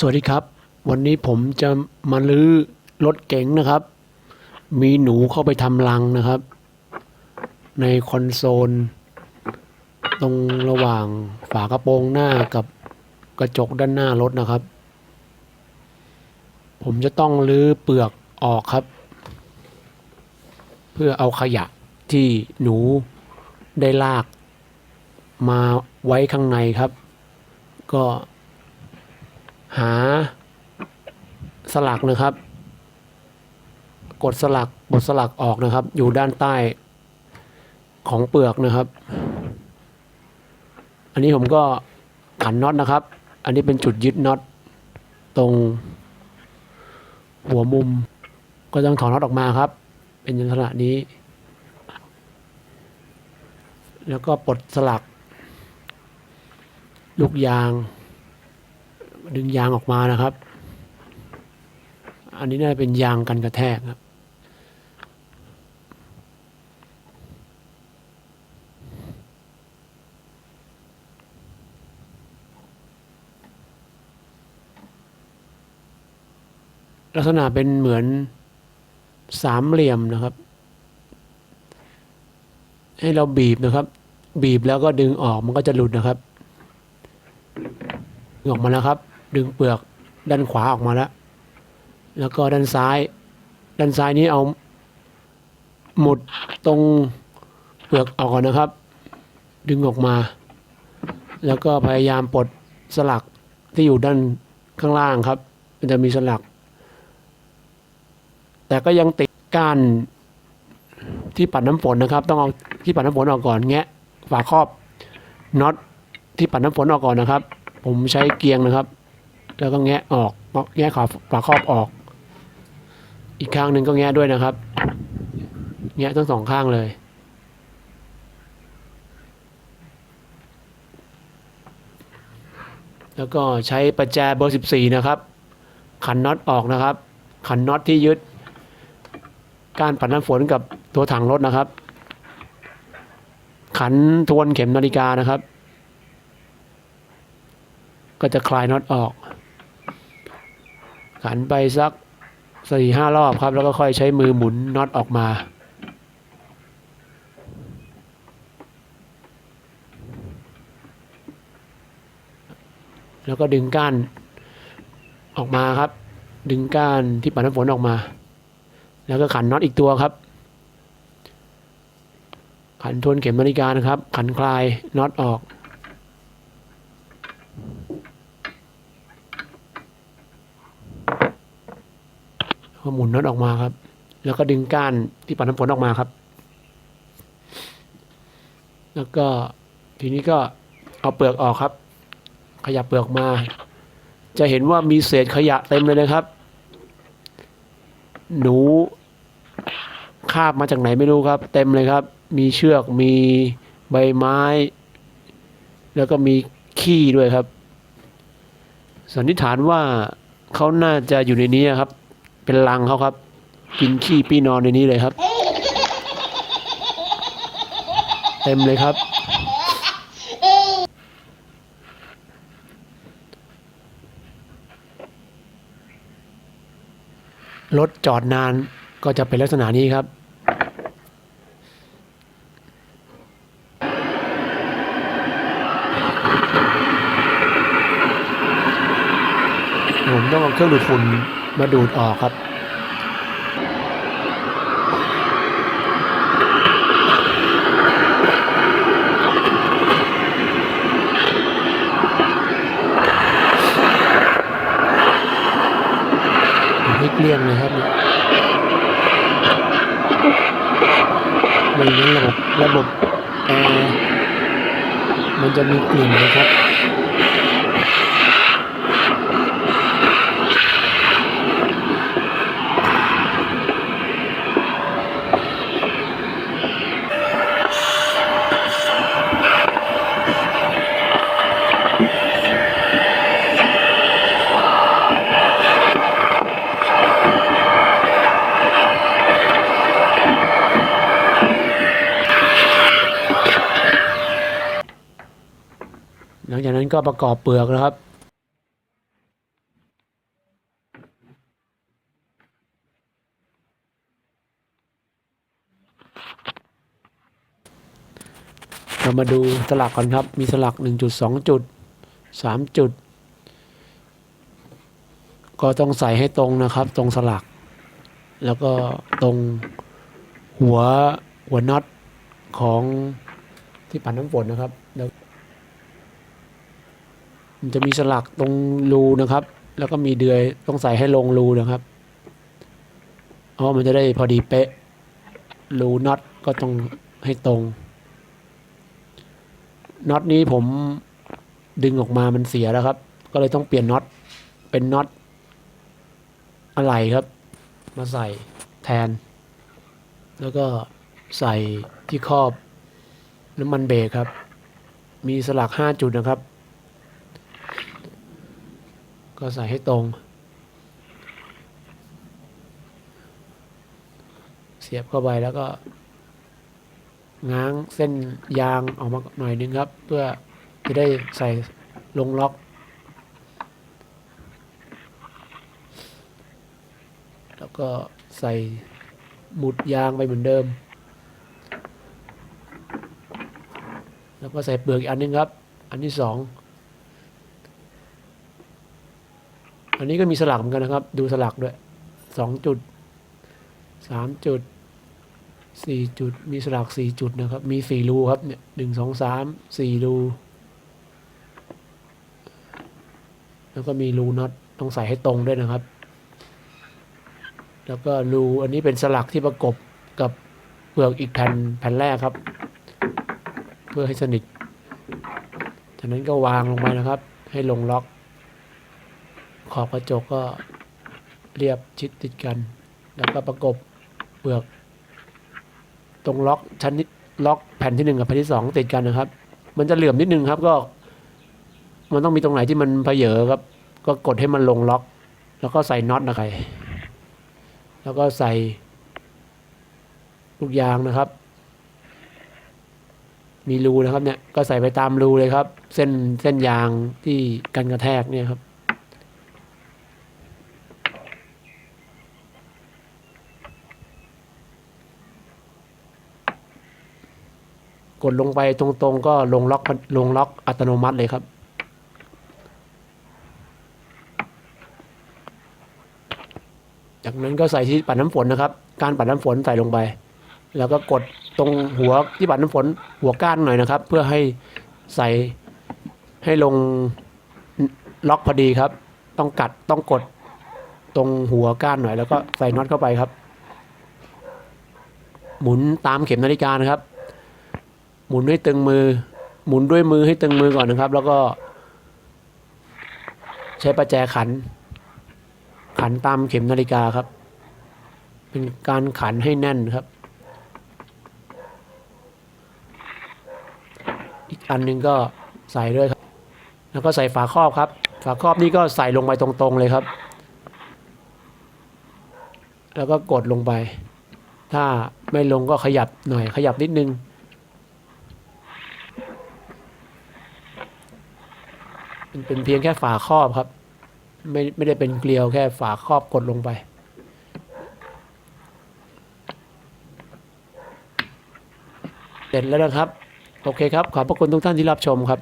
สวัสดีครับ วันนี้ผมจะมาลื้อรถเก๋งนะครับ มีหนูเข้าไปทำรังนะครับ ในคอนโซล ตรงระหว่างฝากระโปรงหน้ากับกระจกด้านหน้ารถนะครับ ผมจะต้องลื้อเปลือกออกครับ เพื่อเอาขยะที่หนูได้ลากมาไว้ข้างในครับ ก็ หา สลักนะครับ กดสลักบดสลักออกนะครับ อยู่ด้านใต้ของเปลือกนะครับ อันนี้ผมก็ขันน็อตนะครับ อันนี้เป็นจุดยึดน็อตตรงหัวมุม ก็ต้องถอนน็อตออกมาครับ เป็นลักษณะนี้ แล้วก็ปลดสลัก ลูกยาง ดึงยางออกมานะครับ อันนี้น่าจะเป็นยางกันกระแทกครับลักษณะเป็นเหมือนสามเหลี่ยมนะครับ ให้เราบีบนะครับ บีบแล้วก็ดึงออกมันก็จะหลุดนะครับออกมาแล้วครับ ดึงเปลือกด้านขวาออกมาแล้ว แล้วก็ด้านซ้าย ด้านซ้ายนี้เอาหมุดตรงเปลือกออกก่อนนะครับ ดึงออกมา แล้วก็พยายามปลดสลักที่อยู่ด้านข้างล่างครับ มันจะมีสลัก แต่ก็ยังติดก้านที่ปัดน้ำฝนนะครับ ต้องเอาที่ปัดน้ำฝนออกก่อนแงะฝาครอบน็อตที่ปัดน้ำฝนออกก่อนนะครับ ผมใช้เกียงนะครับ แล้วก็แงะออกแงะขาฝาครอบออก อีกข้างหนึ่งก็แงะด้วยนะครับ แงะทั้งสองข้างเลย แล้วก็ใช้ประแจเบอร์ 14 นะครับ ขันน็อตออกนะครับ ขันน็อตที่ยึด การปัดน้ำฝนกับตัวถังรถนะครับ ขันทวนเข็มนาฬิกานะครับก็จะคลายน็อตออก ขันไปสักสี่ห้ารอบครับ แล้วก็ค่อยใช้มือหมุนน็อตออกมาแล้วก็ดึงก้านออกมาครับ ดึงก้านที่ปัดน้ำฝนออกมา แล้วก็ขันน็อตอีกตัวครับ ขันทวนเข็มนาฬิกานะครับ ขันคลายน็อตออก ก็หมุนน็อตออกมาครับ แล้วก็ดึงก้านที่ปัดน้ำฝนออกมาครับ แล้วก็ทีนี้ก็เอาเปลือกออกครับ ขยับเปลือกมา จะเห็นว่ามีเศษขยะเต็มเลยนะครับ หนูคาบมาจากไหนไม่รู้ครับ เต็มเลยครับ มีเชือกมีใบไม้ แล้วก็มีขี้ด้วยครับสันนิษฐานว่าเขาน่าจะอยู่ในนี้ครับ เป็นรังเขาครับ กินขี้ปี้นอนในนี้เลยครับ เต็มเลยครับ รถจอดนานก็จะเป็นลักษณะนี้ครับผมต้องเอาเครื่องดูดฝุ่น มาดูดออกครับ ให้เกลี้ยงเลยครับเนี่ยไม่งั้นระบบระบบแอร์มันจะมีกลิ่นนะครับ หลังจากนั้นก็ประกอบเปลือกนะครับ เรามาดูสลักก่อนครับ มีสลัก 1.2 จุด 3 จุด ก็ต้องใส่ให้ตรงนะครับ ตรงสลัก แล้วก็ตรงหัวหัวน็อตของที่ปั่นน้ำฝนนะครับแล้ว มันจะมีสลักตรงรูนะครับ แล้วก็มีเดือยต้องใส่ให้ลงรูนะครับเพราะมันจะได้พอดีเป๊ะรูน็อตก็ต้องให้ตรงน็อตนี้ผมดึงออกมามันเสียแล้วครับ ก็เลยต้องเปลี่ยนน็อตเป็นน็อตอะไหล่ครับ มาใส่แทน แล้วก็ใส่ที่ครอบน้ำมันเบรกครับ มีสลักห้าจุดนะครับ ก็ใส่ให้ตรง เสียบเข้าไปแล้วก็ ง้างเส้นยางออกมาหน่อยนึงครับ เพื่อจะได้ใส่ลงล็อก แล้วก็ใส่หมุดยางไปเหมือนเดิม แล้วก็ใส่เปลือกอีกอันนึงครับ อันที่สอง อันนี้ก็มีสลักเหมือนกันนะครับ ดูสลักด้วยสองจุดสามจุดสี่จุด มีสลักสี่จุดนะครับ มีสี่รูครับเนี่ยหนึ่งสองสามสี่รู แล้วก็มีรูน็อตต้องใส่ให้ตรงด้วยนะครับ แล้วก็รูอันนี้เป็นสลักที่ประกบกับเปลือกอีกแผ่นแผ่นแรกครับ เพื่อให้สนิทจากนั้นก็วางลงไปนะครับ ให้ลงล็อก ขอบกระจกก็เรียบชิดติดกัน แล้วก็ประกบเปลือก ตรงล็อกชั้นนิดล็อกแผ่นที่หนึ่งกับแผ่นที่สองติดกันนะครับ มันจะเหลื่อมนิดนึงครับก็ มันต้องมีตรงไหนที่มันเพเยอครับ ก็กดให้มันลงล็อก แล้วก็ใส่น็อตนะครับแล้วก็ใส่ลูกยางนะครับ มีรูนะครับเนี่ยก็ใส่ไปตามรูเลยครับ เส้นเส้นยางที่กันกระแทกเนี่ยครับ กดลงไปตรงๆ ก็ลงล็อกลงล็อกอัตโนมัติเลยครับ จากนั้นก็ใส่ที่ปัดน้ำฝนนะครับ การปัดน้ำฝนใส่ลงไป แล้วก็กดตรงหัวที่ปัดน้ำฝนหัวก้านหน่อยนะครับ เพื่อให้ใส่ให้ลงล็อกพอดีครับ ต้องกัดต้องกดตรงหัวก้านหน่อยแล้วก็ใส่น็อตเข้าไปครับ หมุนตามเข็มนาฬิกานะครับ หมุนให้ตึงมือ หมุนด้วยมือให้ตึงมือก่อนนะครับ แล้วก็ ใช้ประแจขัน ขันตามเข็มนาฬิกาครับ เป็นการขันให้แน่นครับ อีกอันหนึงก็ใส่ด้วยครับ แล้วก็ใส่ฝาครอบครับ ฝาครอบนี่ก็ใส่ลงไปตรงๆเลยครับ แล้วก็กดลงไป ถ้าไม่ลงก็ขยับหน่อยขยับนิดนึง มัน เป็นเพียงแค่ฝาครอบครับ ไม่ไม่ได้เป็นเกลียวแค่ฝาครอบกดลงไป เสร็จแล้วนะครับ โอเคครับ ขอบพระคุณทุกท่านที่รับชมครับ